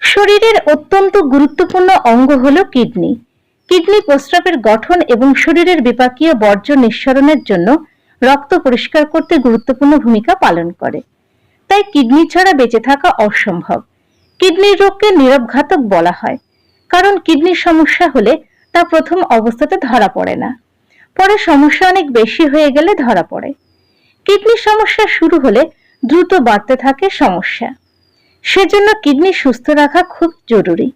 শরীরের অত্যন্ত গুরুত্বপূর্ণ অঙ্গ হল কিডনি। কিডনি প্রস্রাবের গঠন এবং শরীরের বিপাকীয় বর্জ্য নিঃসরণের জন্য রক্ত পরিষ্কার করতে গুরুত্বপূর্ণ ভূমিকা পালন করে। তাই কিডনি ছাড়া বেঁচে থাকা অসম্ভব। কিডনির রোগকে নিরবঘাতক বলা হয়, কারণ কিডনির সমস্যা হলে তা প্রথম অবস্থাতে ধরা পড়ে না। পরে সমস্যা অনেক বেশি হয়ে গেলে ধরা পড়ে। কিডনির সমস্যা শুরু হলে দ্রুত বাড়তে থাকে সমস্যা। সেজন্য কিডনি সুস্থ রাখা খুব জরুরি।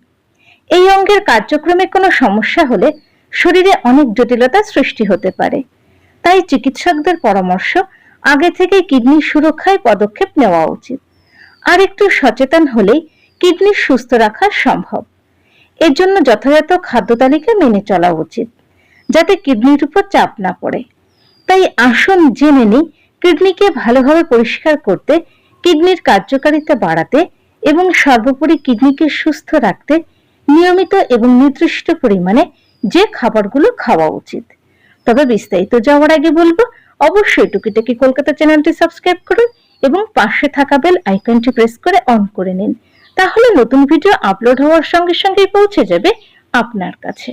এই অঙ্গের কার্যক্রমে কোনো সমস্যা হলে শরীরে অনেক জটিলতা সৃষ্টি হতে পারে। তাই চিকিৎসকদের পরামর্শ, আগে থেকে কিডনি সুরক্ষায় পদক্ষেপ নেওয়া উচিত। আর একটু সচেতন হলেই কিডনি সুস্থ রাখা সম্ভব। এর জন্য যথাযথ খাদ্য তালিকা মেনে চলা উচিত, যাতে কিডনির উপর চাপ না পড়ে। তাই আসুন জেনে নিই কিডনিকে ভালোভাবে পরিষ্কার করতে, কিডনির কার্যকারিতা বাড়াতে এবং সর্বোপরি কিডনিকে সুস্থ রাখতে নিয়মিত এবং নির্দিষ্ট পরিমাণে যে খাবারগুলো খাওয়া উচিত। তবে বিস্তারিত যাওয়ার আগে বলব, অবশ্যই টুকিটাকি কলকাতা চ্যানেলটি সাবস্ক্রাইব করুন এবং পাশে থাকা বেল আইকনটি প্রেস করে অন করে নিন। তাহলে নতুন ভিডিও আপলোড হওয়ার সঙ্গে সঙ্গেই পৌঁছে যাবে আপনার কাছে।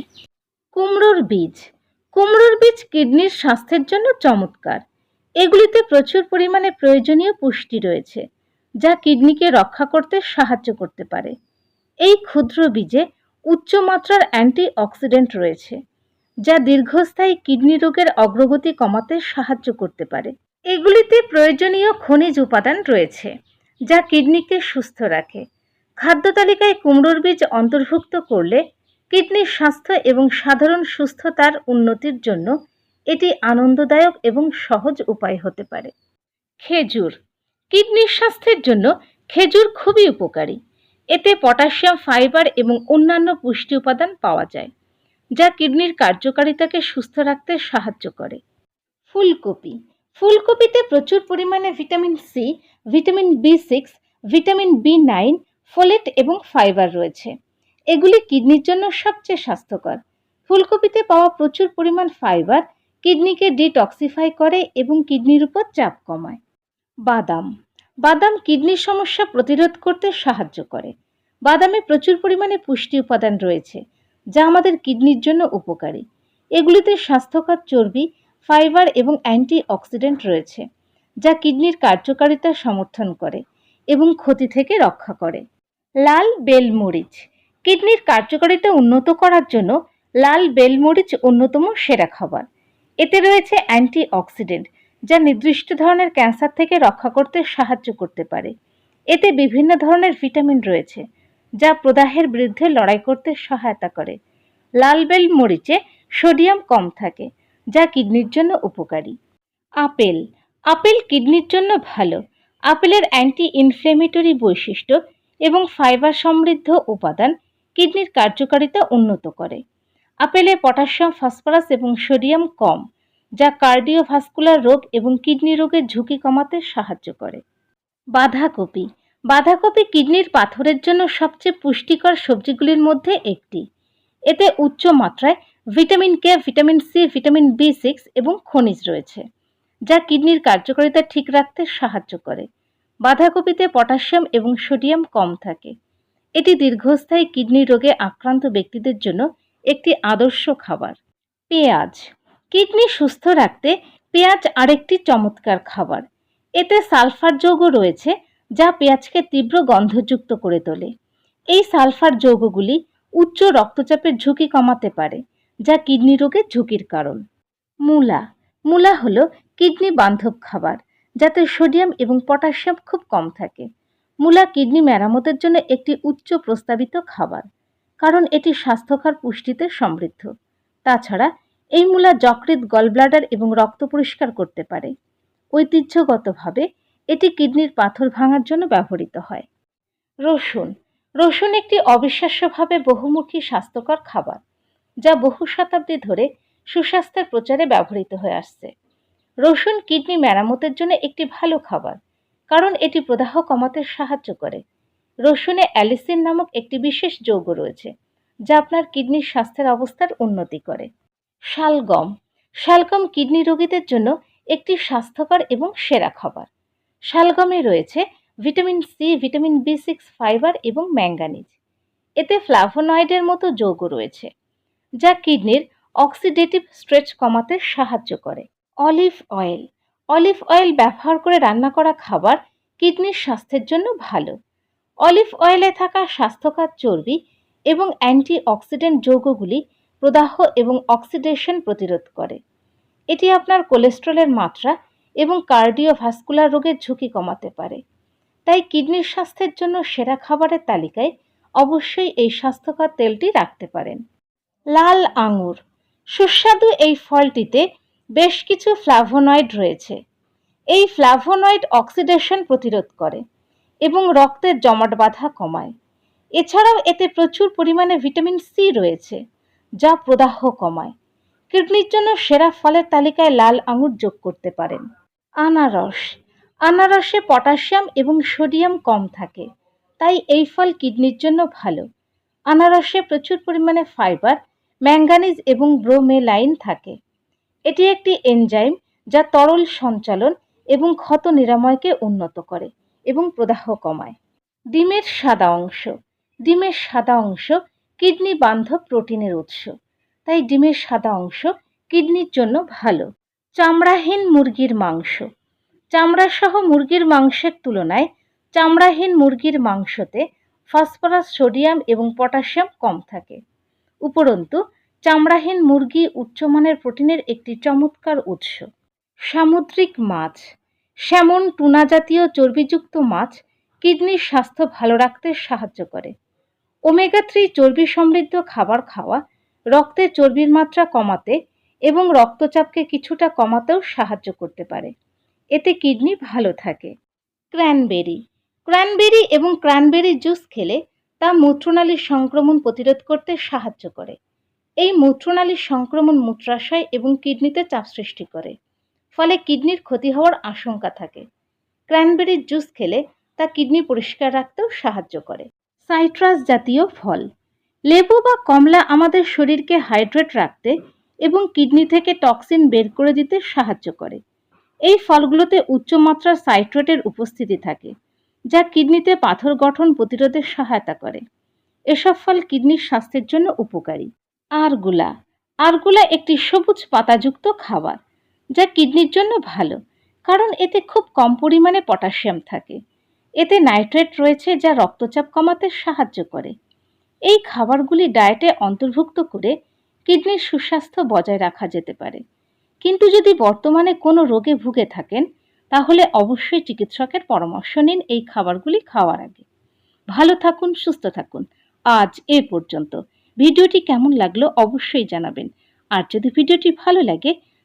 কুমড়োর বীজ। কুমড়োর বীজ কিডনির স্বাস্থ্যের জন্য চমৎকার। এগুলিতে প্রচুর পরিমাণে প্রয়োজনীয় পুষ্টি রয়েছে, যা কিডনিকে রক্ষা করতে সাহায্য করতে পারে। এই ক্ষুদ্র বীজে উচ্চ মাত্রার অ্যান্টি অক্সিডেন্ট রয়েছে, যা দীর্ঘস্থায়ী কিডনি রোগের অগ্রগতি কমাতে সাহায্য করতে পারে। এগুলিতে প্রয়োজনীয় খনিজ উপাদান রয়েছে, যা কিডনিকে সুস্থ রাখে। খাদ্য তালিকায় কুমড়োর বীজ অন্তর্ভুক্ত করলে কিডনির স্বাস্থ্য এবং সাধারণ সুস্থতার উন্নতির জন্য এটি আনন্দদায়ক এবং সহজ উপায় হতে পারে। খেজুর। কিডনির স্বাস্থ্যের জন্য খেজুর খুবই উপকারী। এতে পটাশিয়াম, ফাইবার এবং অন্যান্য পুষ্টি উপাদান পাওয়া যায়, যা কিডনির কার্যকারিতাকে সুস্থ রাখতে সাহায্য করে। ফুলকপি। ফুলকপিতে প্রচুর পরিমাণে vitamin C vitamin B six vitamin B nine folate এবং ফাইবার রয়েছে। এগুলি কিডনির জন্য সবচেয়ে স্বাস্থ্যকর। ফুলকপিতে পাওয়া প্রচুর পরিমাণ ফাইবার কিডনিকে ডিটক্সিফাই করে এবং কিডনির উপর চাপ কমায়। বাদাম। বাদাম কিডনির সমস্যা প্রতিরোধ করতে সাহায্য করে। বাদামে প্রচুর পরিমাণে পুষ্টি উপাদান রয়েছে, যা আমাদের কিডনির জন্য উপকারী। এগুলিতে স্বাস্থ্যকর চর্বি, ফাইবার এবং অ্যান্টি অক্সিডেন্ট রয়েছে, যা কিডনির কার্যকারিতা সমর্থন করে এবং ক্ষতি থেকে রক্ষা করে। লাল বেলমরিচ কিডনির কার্যকারিতা উন্নত করার জন্য লাল বেলমরিচ অন্যতম সেরা খাবার। এতে রয়েছে অ্যান্টি অক্সিডেন্ট যা নির্দিষ্ট ধরনের ক্যান্সার থেকে রক্ষা করতে সাহায্য করতে পারে। এতে বিভিন্ন ধরনের ভিটামিন রয়েছে, যা প্রদাহের বিরুদ্ধে লড়াই করতে সহায়তা করে। লাল বেল মরিচে সোডিয়াম কম থাকে, যা কিডনির জন্য উপকারী। আপেল আপেল কিডনির জন্য ভালো। আপেলের অ্যান্টি ইনফ্লেমেটরি বৈশিষ্ট্য এবং ফাইবার সমৃদ্ধ উপাদান কিডনির কার্যকারিতা উন্নত করে। আপেলে পটাশিয়াম, ফসফরাস এবং সোডিয়াম কম, যা কার্ডিওভাস্কুলার রোগ এবং কিডনি রোগের ঝুঁকি কমাতে সাহায্য করে। বাঁধাকপি। বাঁধাকপি কিডনির পাথরের জন্য সবচেয়ে পুষ্টিকর সবজিগুলির মধ্যে একটি। এতে উচ্চ মাত্রায় vitamin K, vitamin C, vitamin B six এবং খনিজ রয়েছে, যা কিডনির কার্যকারিতা ঠিক রাখতে সাহায্য করে। বাঁধাকপিতে পটাশিয়াম এবং সোডিয়াম কম থাকে। এটি দীর্ঘস্থায়ী কিডনি রোগে আক্রান্ত ব্যক্তিদের জন্য একটি আদর্শ খাবার, পেঁয়াজ। কিডনি সুস্থ রাখতে পেঁয়াজ আরেকটি চমৎকার খাবার। এতে সালফার যৌগ রয়েছে, যা পেঁয়াজকে তীব্র গন্ধযুক্ত করে তোলে। এই সালফার যৌগগুলি উচ্চ রক্তচাপের ঝুঁকি কমাতে পারে, যা কিডনি রোগের ঝুঁকির কারণ। মূলা। মূলা হলো কিডনি বান্ধব খাবার, যাতে সোডিয়াম এবং পটাশিয়াম খুব কম থাকে। মূলা কিডনি মেরামতের জন্য একটি উচ্চ প্রস্তাবিত খাবার। কারণ এটি স্বাস্থ্যকর পুষ্টিতে সমৃদ্ধ। তাছাড়া এই মূলা যকৃৎ গলব্লাডার এবং রক্ত পরিষ্কার করতে পারে। ঐতিহ্যগতভাবে এটি কিডনির পাথর ভাঙার জন্য ব্যবহৃত হয়। রসুন। রসুন একটি অবিশ্বাস্যভাবে বহুমুখী স্বাস্থ্যকর খাবার, যা বহু শতাব্দী ধরে সুস্বাস্থ্যের প্রচারে ব্যবহৃত হয়ে আসছে। রসুন কিডনি মেরামতের জন্য একটি ভালো খাবার, কারণ এটি প্রদাহ কমাতে সাহায্য করে। রসুনে অ্যালিসিন নামক একটি বিশেষ যৌগ রয়েছে, যা আপনার কিডনির স্বাস্থ্যের অবস্থার উন্নতি করে। শালগম। শালগম কিডনি রোগীদের জন্য একটি স্বাস্থ্যকর এবং সেরা খাবার। শালগমে রয়েছে vitamin C vitamin B six fibre এবং ম্যাঙ্গানিজ। এতে ফ্লাভোনয়েডের মতো যৌগ রয়েছে, যা কিডনির অক্সিডেটিভ স্ট্রেচ কমাতে সাহায্য করে। Olive oil. অলিভ অয়েল ব্যবহার করে রান্না করা খাবার কিডনির স্বাস্থ্যের জন্য ভালো। অলিভ অয়েলে থাকা স্বাস্থ্যকর চর্বি এবং অ্যান্টি অক্সিডেন্ট যৌগগুলি প্রদাহ এবং অক্সিডেশন প্রতিরোধ করে। এটি আপনার কোলেস্ট্রলের মাত্রা এবং কার্ডিওভাস্কুলার রোগের ঝুঁকি কমাতে পারে। তাই কিডনির স্বাস্থ্যের জন্য সেরা খাবারের তালিকায় অবশ্যই এই স্বাস্থ্যকর তেলটি রাখতে পারেন। লাল আঙুর। সুস্বাদু এই ফলটিতে বেশ কিছু ফ্লাভোনয়েড রয়েছে। এই ফ্লাভোনয়েড অক্সিডেশন প্রতিরোধ করে। এবং রক্তের জমাট বাঁধা কমায়। এছাড়াও এতে প্রচুর পরিমাণে ভিটামিন সি রয়েছে, যা প্রদাহ কমায়। কিডনির জন্য সেরা ফলের তালিকায় লাল আঙুর যোগ করতে পারেন। আনারস। আনারসে পটাশিয়াম এবং সোডিয়াম কম থাকে, তাই এই ফল কিডনির জন্য ভালো। আনারসে প্রচুর পরিমাণে ফাইবার ম্যাঙ্গানিজ এবং ব্রোমেলাইন থাকে। এটি একটি এনজাইম যা তরল সঞ্চালন এবং ক্ষত নিরাময়কে উন্নত করে। এবং প্রদাহ কমায়। ডিমের সাদা অংশ। ডিমের সাদা অংশ কিডনি বান্ধব প্রোটিনের উৎস। তাই ডিমের সাদা অংশ কিডনির জন্য ভালো। চামড়াহীন মুরগির মাংস। চামড়াসহ মুরগির মাংসের তুলনায় চামড়াহীন মুরগির মাংসতে ফসফরাস, সোডিয়াম এবং পটাশিয়াম কম থাকে। উপরন্তু, চামড়াহীন মুরগি উচ্চমানের প্রোটিনের একটি চমৎকার উৎস। সামুদ্রিক মাছ। স্যামন টুনা জাতীয় চর্বিযুক্ত মাছ কিডনির স্বাস্থ্য ভালো রাখতে সাহায্য করে। ওমেগা থ্রি চর্বি সমৃদ্ধ খাবার খাওয়া রক্তে চর্বির মাত্রা কমাতে এবং রক্তচাপকে কিছুটা কমাতেও সাহায্য করতে পারে। এতে কিডনি ভালো থাকে। ক্র্যানবেরি। ক্র্যানবেরি এবং ক্র্যানবেরি জুস খেলে তা মূত্রনালীর সংক্রমণ প্রতিরোধ করতে সাহায্য করে। এই মূত্রনালীর সংক্রমণ মূত্রাশয় এবং কিডনিতে চাপ সৃষ্টি করে। ফলে কিডনির ক্ষতি হওয়ার আশঙ্কা থাকে। ক্র্যানবেরির জুস খেলে তা কিডনি পরিষ্কার রাখতেও সাহায্য করে। সাইট্রাস জাতীয় ফল। লেবু বা কমলা আমাদের শরীরকে হাইড্রেট রাখতে এবং কিডনি থেকে টক্সিন বের করে দিতে সাহায্য করে। এই ফলগুলোতে উচ্চমাত্রার সাইট্রেটের উপস্থিতি থাকে, যা কিডনিতে পাথর গঠন প্রতিরোধে সহায়তা করে। এসব ফল কিডনির স্বাস্থ্যের জন্য উপকারী। আরগুলা। আরগুলা একটি সবুজ পাতাযুক্ত খাবার। যা কিডনির জন্য ভালো, কারণ এতে খুব কম পরিমাণে পটাশিয়াম থাকে। এতে নাইট্রেট রয়েছে যা রক্তচাপ কমাতে সাহায্য করে। এই খাবারগুলি ডায়েটে অন্তর্ভুক্ত করে কিডনির সুস্বাস্থ্য বজায় রাখা যেতে পারে। কিন্তু যদি বর্তমানে কোনো রোগে ভুগে থাকেন, তাহলে অবশ্যই চিকিৎসকের পরামর্শ নিন এই খাবারগুলি খাওয়ার আগে। ভালো থাকুন, সুস্থ থাকুন। আজ এ পর্যন্ত। ভিডিওটি কেমন লাগল অবশ্যই জানাবেন। আর যদি ভিডিওটি ভালো লাগে